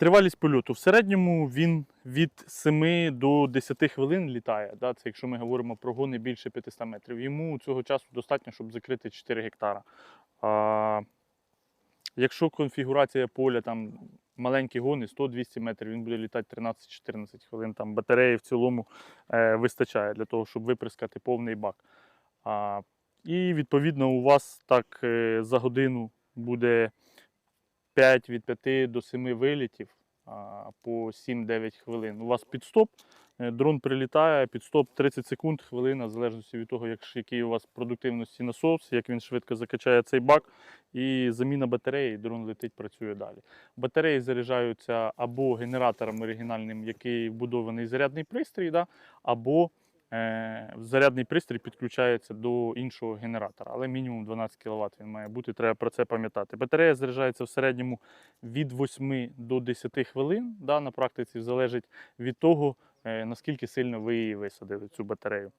Тривалість польоту. В середньому він від 7 до 10 хвилин літає. Да? Це якщо ми говоримо про гони більше 500 метрів. Йому цього часу достатньо, щоб закрити 4 гектара. А, якщо конфігурація поля там маленькі гони, 100-200 метрів, він буде літати 13-14 хвилин. Там батареї в цілому е, вистачає для того, щоб виприскати повний бак. А, і відповідно у вас так е, за годину буде 5 від 5 до 7 вилітів по 7-9 хвилин. У вас підстоп, е, дрон прилітає, підстоп 30 секунд, хвилина, в залежності від того, як, який у вас продуктивності насос, як він швидко закачає цей бак, і заміна батареї, дрон летить, працює далі. Батареї заряджаються або генератором оригінальним, який вбудований зарядний пристрій, да, або зарядний пристрій підключається до іншого генератора, але мінімум 12 кВт він має бути, треба про це пам'ятати. Батарея заряджається в середньому від 8 до 10 хвилин. Да, на практиці залежить від того, е, наскільки сильно ви її висадили, цю батарею.